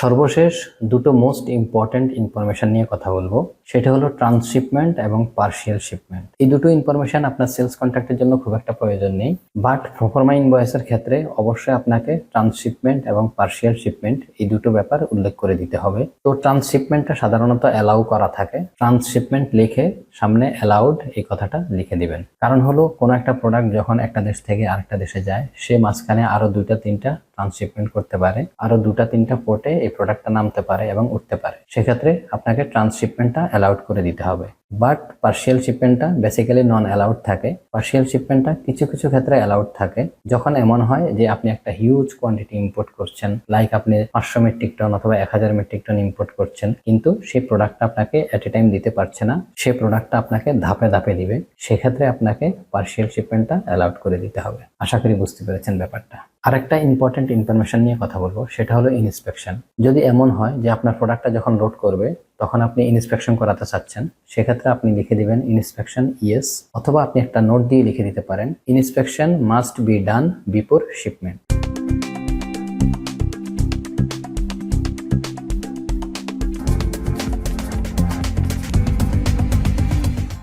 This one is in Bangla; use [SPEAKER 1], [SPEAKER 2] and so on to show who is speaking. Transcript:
[SPEAKER 1] সর্বশেষ দুটো মোস্ট ইম্পর্ট্যান্ট ইনফরমেশন নিয়ে কথা বলব। সেটা হলো ট্রান্সশিপমেন্ট এবং পার্সিয়াল শিপমেন্ট এই দুটো ইনফরমেশন আপনার সেলস কন্ট্রাক্টের জন্য খুব একটা প্রয়োজন নেই। বাট প্রফরমা ইনভয়েসের ক্ষেত্রে অবশ্যই আপনাকে ট্রান্সশিপমেন্ট এবং পার্সিয়াল শিপমেন্ট এই দুটো ব্যাপার উল্লেখ করে দিতে হবে। তো ট্রান্সশিপমেন্টটা সাধারণত অ্যালাউ করা থাকে। ট্রান্সশিপমেন্ট লিখে সামনে অ্যালাউড এই কথাটা লিখে দিবেন। কারণ হলো কোনো একটা প্রোডাক্ট যখন একটা দেশ থেকে আরেকটা দেশে যায়, সে মাঝখানে আরও দুইটা, তিনটা ট্রান্সশিপমেন্ট করতে পারে, আরও দুটা তিনটা পোর্টে এই প্রোডাক্টটা নামতে পারে এবং উঠতে পারে। সেক্ষেত্রে আপনাকে ট্রান্সশিপমেন্টটা অ্যালাউড করে দিতে হবে। বাট পার্সিয়াল শিপমেন্টটা বেসিক্যালি নন অ্যালাউড থাকে। পার্সিয়াল শিপমেন্টটা কিছু কিছু ক্ষেত্রে অ্যালাউড থাকে। যখন এমন হয় যে আপনি একটা হিউজ কোয়ান্টিটি ইম্পোর্ট করছেন লাইক আপনি পাঁচশো মেট্রিক টন অথবা এক হাজার মেট্রিক টন ইম্পোর্ট করছেন, কিন্তু সেই প্রোডাক্টটা আপনাকে অ্যাট এ টাইম দিতে পারছে না, সেই প্রোডাক্টটা আপনাকে ধাপে ধাপে দিবে। সেক্ষেত্রে আপনাকে পার্সিয়াল শিপমেন্টটা অ্যালাউড করে দিতে হবে। আশা করি বুঝতে পেরেছেন ব্যাপারটা। আরেকটা ইম্পর্টেন্ট ইনফরমেশন নিয়ে কথা বলব, সেটা হলো ইনস্পেকশন যদি এমন হয় যে আপনার প্রোডাক্টটা যখন লোড করবে, তখন আপনি ইনস্পেকশন করাতে চাচ্ছেন, সেক্ষেত্রে আপনি লিখে দিবেন ইনস্পেকশন ইয়েস অথবা আপনি একটা নোট দিয়ে লিখে দিতে পারেন inspection must be done before shipment